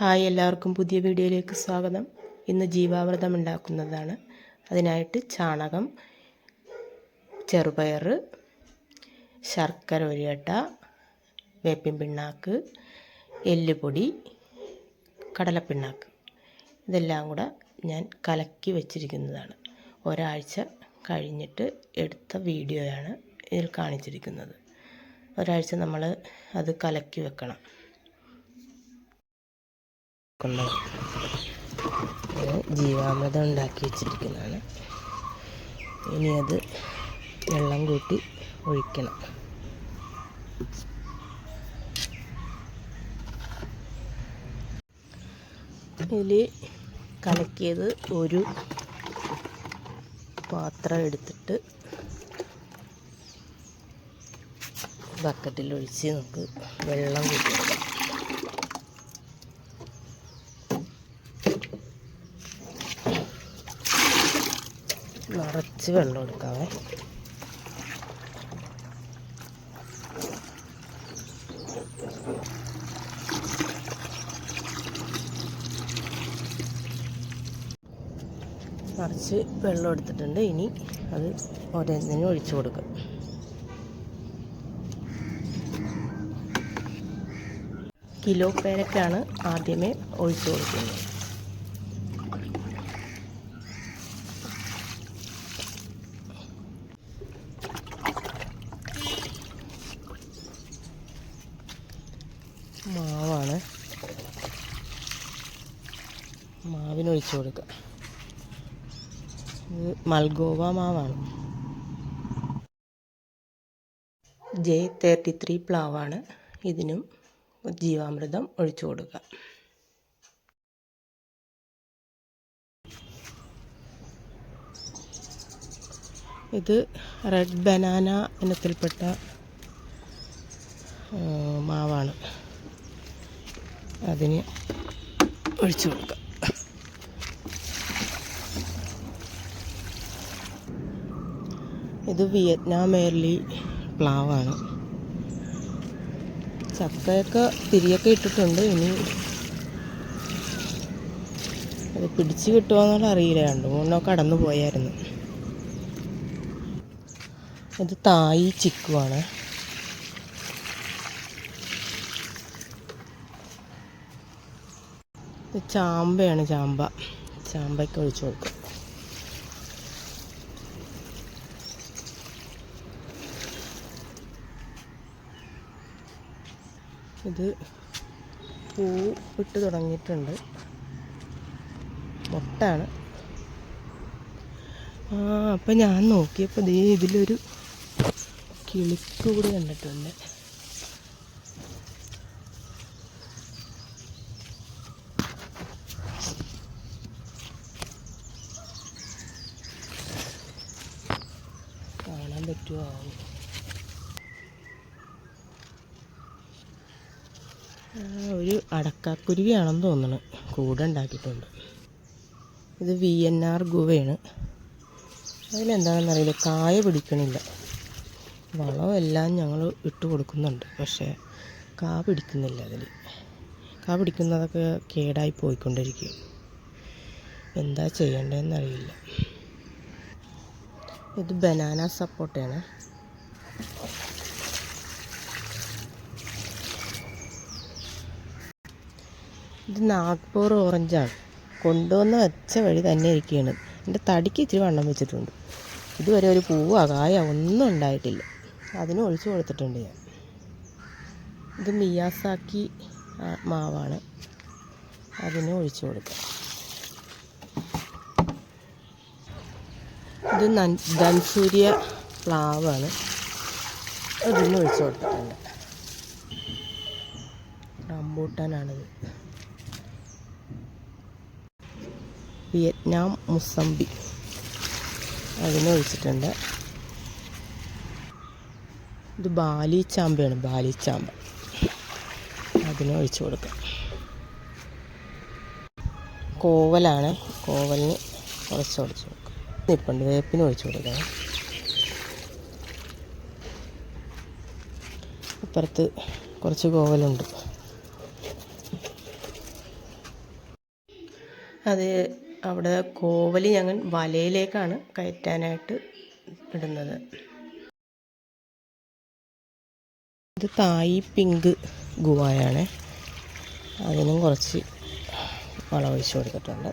Hi എല്ലാവർക്കും പുതിയ വീഡിയോയിലേക്ക് സ്വാഗതം. ഇന്ന് ജീവാമൃതം ഉണ്ടാക്കുന്നതാണ്. അതിനായിട്ട് ചാണകം ചെറുപയർ ശർക്കര ഒരിയട്ട വേപ്പിൻ പിണ്ണാക്ക് എല്ലുപൊടി കടലപ്പിണ്ണാക്ക്. ഇതെല്ലാം കൂടെ ഞാൻ കലക്കി വെച്ചിരിക്കുന്നതാണ്. ഒരാഴ്ച കഴിഞ്ഞിട്ട് എടുത്ത വീഡിയോയാണ് ഇതിൽ കാണിച്ചിരിക്കുന്നത്. ഒരാഴ്ച നമ്മൾ അത് കലക്കി വെക്കണം. ഇത് ജീവാമൃതം ഉണ്ടാക്കി വെച്ചിരിക്കുന്നതാണ്. ഇനി അത് വെള്ളം കൂട്ടി ഒഴിക്കണം. ഇതിൽ കലക്കിയത് ഒരു പാത്രം എടുത്തിട്ട് ബക്കറ്റിൽ ഒഴിച്ച് നമുക്ക് വെള്ളം കൊടുക്കാം നിറച്ച് വെള്ളം എടുക്കാവേ. നിറച്ച് വെള്ളം എടുത്തിട്ടുണ്ട്. ഇനി അത് ഓരോന്നിനും ഒഴിച്ചു കൊടുക്കും. കിലോ പേരക്കാണ് ആദ്യമേ ഒഴിച്ചു കൊടുക്കുന്നത്. മാവാണ്. മാവിനൊഴിച്ചു കൊടുക്കുക ഇത് മൽഗോവ മാവാണ്. ജെ തേർട്ടി ത്രീ പ്ലാവാണ്. ഇതിനും ജീവാമൃതം ഒഴിച്ചു കൊടുക്കുക ഇത് റെഡ് ബനാന ഇനത്തിൽപ്പെട്ട മാവാണ്. അതിന് ഒഴിച്ചു കൊടുക്കുക ഇത് വിയറ്റ്നാം എയർലി പ്ലാവാണ്. ചക്കയൊക്കെ തിരിയൊക്കെ ഇട്ടിട്ടുണ്ട് ഇനി അത് പിടിച്ച് കിട്ടുമോന്നുള്ള അറിയില്ല. രണ്ട് മൂന്നോ കടന്നു പോയായിരുന്നു ഇത് തായി ചിക്കുവാണ്. ഇത് ചാമ്പയാണ് ചാമ്പ. ചാമ്പയ്ക്ക് ഒഴിച്ചു കൊടുക്കും. ഇത് പൂ ഇട്ട് തുടങ്ങിയിട്ടുണ്ട്. മുട്ടാണ്. ആ അപ്പം ഞാൻ നോക്കിയപ്പോൾ ദേ ഇതിലൊരു കിളിക്കൂടി കണ്ടിട്ടുണ്ട്. ആ, ഒരു അടക്കാക്കുരുവിയാണെന്ന് തോന്നുന്നു കൂടെ ഉണ്ടാക്കിയിട്ടുണ്ട്. ഇത് വി എൻ ആർ ഗുവയാണ്. അതിലെന്താണെന്നറിയില്ല കായ പിടിക്കണില്ല. വളമെല്ലാം ഞങ്ങൾ ഇട്ട് കൊടുക്കുന്നുണ്ട് പക്ഷേ കാ പിടിക്കുന്നില്ല അതിൽ കാ പിടിക്കുന്നതൊക്കെ കേടായി പോയിക്കൊണ്ടിരിക്കും എന്താ ചെയ്യേണ്ടതെന്നറിയില്ല. ഇത് ബനാന സപ്പോർട്ടാണ് ഇത് നാഗ്പൂർ ഓറഞ്ചാണ്. കൊണ്ടുവന്ന് വെച്ച വഴി തന്നെ ഇരിക്കുകയാണ്. എന്റെ തടിക്ക് ഇച്ചിരി വണ്ണം വെച്ചിട്ടുണ്ട്. ഇതുവരെ ഒരു പൂവ് കായ ഒന്നും ഉണ്ടായിട്ടില്ല. അതിന് ഒഴിച്ചു കൊടുത്തിട്ടുണ്ട് ഞാൻ. ഇത് മിയാസാക്കി മാവാണ്. അതിന് ഒഴിച്ചു കൊടുക്കാം. ഇത് ധൻസൂര്യ പ്ലാവാണ്. അതിന് ഒഴിച്ചു കൊടുത്തിട്ടുണ്ട്. റംബൂട്ടാനാണിത്. വിയറ്റ്നാം മുസമ്പി അതിന് ഒഴിച്ചിട്ടുണ്ട്. ഇത് ബാലി ചാമ്പയാണ് ബാലി ചാമ്പ. അതിന് ഒഴിച്ചു കൊടുക്കാം. കോവലാണ്. കോവലിന് കുറച്ച് ഒഴിച്ചു നിപ്പുണ്ട് വേപ്പിന് ഒഴിച്ചു കൊടുക്കാം. ഇപ്പുറത്ത് കുറച്ച് കോവലുണ്ട്. അത് അവിടെ കോവൽ ഞങ്ങൾ വലയിലേക്കാണ് കയറ്റാനായിട്ട് ഇടുന്നത്. ഇത് തായി പിങ്ക് ഗുവായാണ്. അതിനും കുറച്ച് വളമൊഴിച്ച് കൊടുത്തിട്ടുണ്ട്.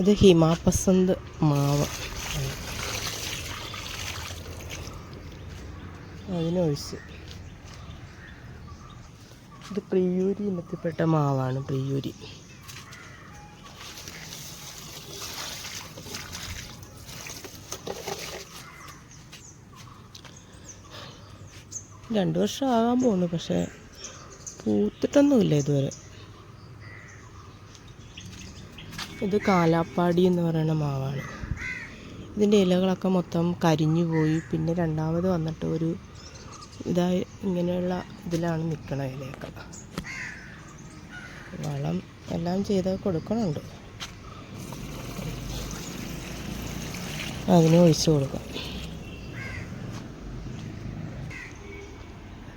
ഇത് ഹിമാപസന്ത് മാവ്. അതിനൊഴിച്ച്. ഇത് പ്രിയൂരി ഇനത്തിൽപ്പെട്ട മാവാണ് പ്രിയൂരി. രണ്ട് വർഷം ആകാൻ പോകുന്നു പക്ഷേ പൂത്തിട്ടൊന്നുമില്ല ഇതുവരെ. ഇത് കാലാപ്പാടി എന്ന് പറയുന്ന മാവാണ്. ഇതിന്റെ ഇലകളൊക്കെ മൊത്തം കരിഞ്ഞു പോയി. പിന്നെ രണ്ടാമത് വന്നിട്ട് ഒരു ഇതായി ഇങ്ങനെയുള്ള ഇതിലാണ് നിൽക്കണ ഇലയൊക്കെ. വളം എല്ലാം ചെയ്ത് കൊടുക്കണുണ്ട്. അതിന് ഒഴിച്ചു കൊടുക്കാം.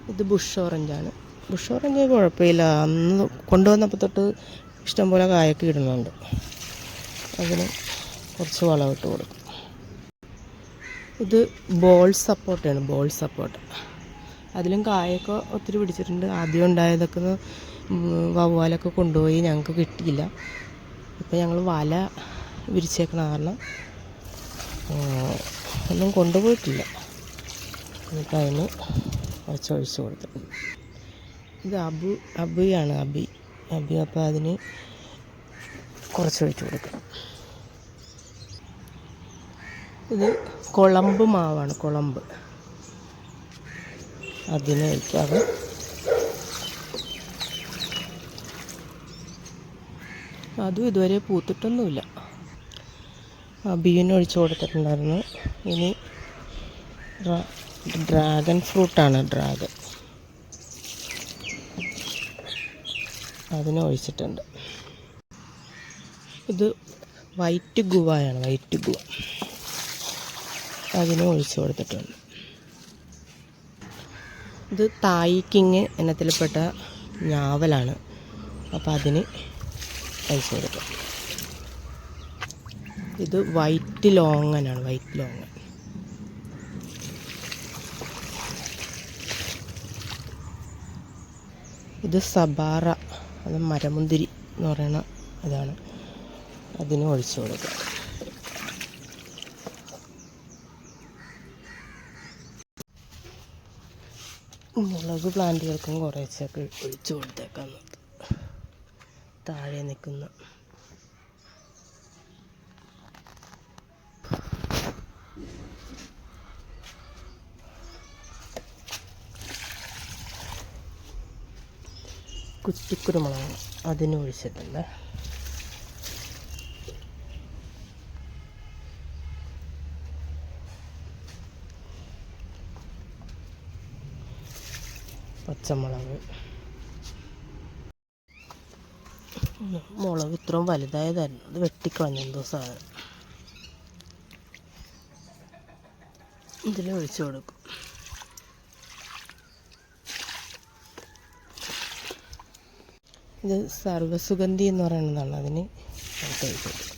ഇത് ബുഷ് ഓറഞ്ചാണ്. ബുഷ് ഓറഞ്ച് കുഴപ്പമില്ല. അന്ന് കൊണ്ടുവന്നപ്പോൾ തൊട്ട് ഇഷ്ടംപോലെ കായൊക്കെ ഇടുന്നുണ്ട്. അതിന് കുറച്ച് വളമിട്ട് കൊടുക്കും. ഇത് ബോൾ സപ്പോർട്ടാണ് ബോൾ സപ്പോർട്ട്. അതിലും കായൊക്കെ ഒത്തിരി പിടിച്ചിട്ടുണ്ട്. ആദ്യം ഉണ്ടായതൊക്കെ വവ്വാലൊക്കെ കൊണ്ടുപോയി ഞങ്ങൾക്ക് കിട്ടിയില്ല. ഇപ്പം ഞങ്ങൾ വല വിരിച്ചേക്കണ കാരണം ഒന്നും കൊണ്ടുപോയിട്ടില്ല. എന്നിട്ട് അതിന് കുറച്ച് ഒഴിച്ചു കൊടുത്തു. ഇത് അബു അബിയാണ് അബി. അബി അപ്പോൾ അതിന് കുറച്ച് ഒഴിച്ച് കൊടുക്കും. ഇത് കുളമ്പ് മാവാണ് കുളമ്പ്. അതിന് ഒഴിക്കാതെ അതും ഇതുവരെ പൂത്തിട്ടൊന്നുമില്ല. അബിയന് ഒഴിച്ച് കൊടുത്തിട്ടുണ്ടായിരുന്നു. ഇനി ഡ്രാ- ഡ്രാഗൺ ഫ്രൂട്ടാണ് ഡ്രാഗൺ. അതിനെ ഒഴിച്ചിട്ടുണ്ട്. ഇത് വൈറ്റ് ഗുവയാണ് വൈറ്റ് ഗുവ. അതിനെ ഒഴിച്ചു കൊടുത്തിട്ടുണ്ട്. ഇത് തായ് കിങ് ഇനത്തിൽപ്പെട്ട ഞാവലാണ്. അപ്പോൾ അതിന് ഒഴിച്ച് കൊടുക്കും. ഇത് വൈറ്റ് ലോങ്ങനാണ് വൈറ്റ് ലോങ്ങൻ. ഇത് സബാറ അത് മരമുന്തിരി എന്ന് പറയുന്ന ഇതാണ്. അതിന് ഒഴിച്ചു കൊടുക്കുക മുളക് പ്ലാന്റുകൾക്കും കുറേശ്ശൊക്കെ ഒഴിച്ചു കൊടുത്തേക്കാം. താഴെ നിൽക്കുന്ന കുറ്റിക്കുരുമുളക് അതിന് ഒഴിച്ചിട്ടുണ്ട്. പച്ചമുളക്. മുളക് ഇത്രയും വലുതായതായിരുന്നു. അത് വെട്ടിക്കളഞ്ഞ എന്തോ സാധനം. ഇതിൽ ഒഴിച്ചു കൊടുക്കും. ഇത് സർവസുഗന്ധി എന്ന് പറയുന്നതാണ് അതിന്. കൊടുക്കും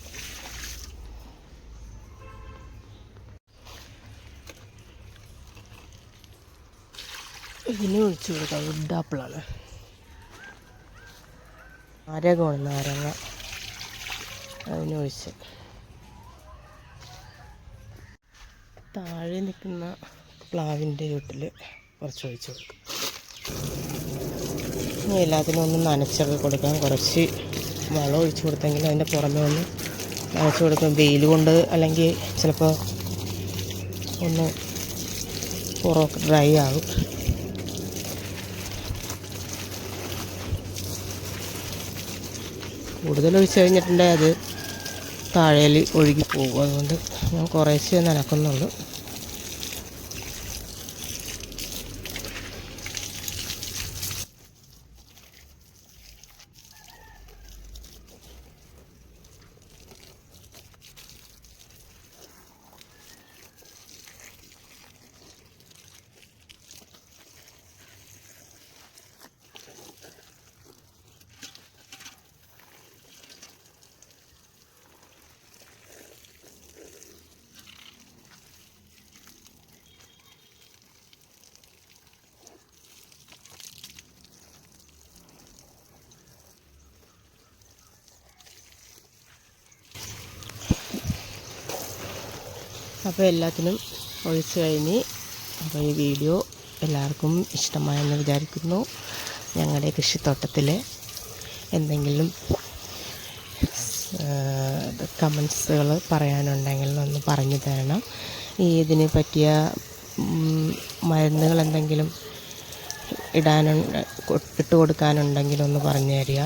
ഇതിന് ഒഴിച്ചു കൊടുക്കാം. വുഡ് ആപ്പിളാണ് നാരകമാണ് നാരങ്ങ. അതിനൊഴിച്ച് താഴെ നിൽക്കുന്ന പ്ലാവിന്റെ ചുട്ടിൽ കുറച്ച് ഒഴിച്ച് കൊടുക്കും. ഇനി എല്ലാത്തിനും ഒന്ന് നനച്ചൊക്കെ കൊടുക്കാം. കുറച്ച് വളം ഒഴിച്ച് കൊടുത്തെങ്കിൽ അതിന്റെ പുറമെ ഒന്ന് നനച്ച് കൊടുക്കും. വെയിൽ കൊണ്ട് അല്ലെങ്കിൽ ചിലപ്പോൾ ഒന്ന് പുറമൊക്കെ ഡ്രൈ ആകും കൂടുതൽ ഒഴിച്ച് കഴിഞ്ഞിട്ടുണ്ടെങ്കിൽ അത് താഴേൽ ഒഴുകി പോകും. അതുകൊണ്ട് ഞാൻ കുറേശ്ശേ നനക്കുന്നുള്ളൂ. അപ്പോൾ എല്ലാത്തിനും ഒഴിച്ച് കഴിഞ്ഞ് അപ്പോൾ ഈ വീഡിയോ എല്ലാവർക്കും ഇഷ്ടമായെന്ന് വിചാരിക്കുന്നു. ഞങ്ങളുടെ കൃഷിത്തോട്ടത്തിൽ എന്തെങ്കിലും കമൻസുകൾ പറയാനുണ്ടെങ്കിൽ ഒന്ന് പറഞ്ഞു തരണം. ഈ ഇതിന് പറ്റിയ മരുന്നുകൾ എന്തെങ്കിലും ഇടാനുണ്ട് ഇട്ട് കൊടുക്കാനുണ്ടെങ്കിൽ ഒന്ന് പറഞ്ഞു തരിക.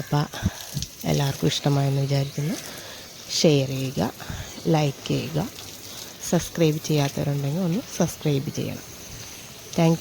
അപ്പം എല്ലാവർക്കും ഇഷ്ടമായെന്ന് വിചാരിക്കുന്നു. ഷെയർ ചെയ്യുക. ലൈക്ക് ചെയ്യുക. സബ്സ്ക്രൈബ് ചെയ്യാത്തവരുണ്ടെങ്കിൽ ഒന്ന് സബ്സ്ക്രൈബ് ചെയ്യണം. താങ്ക്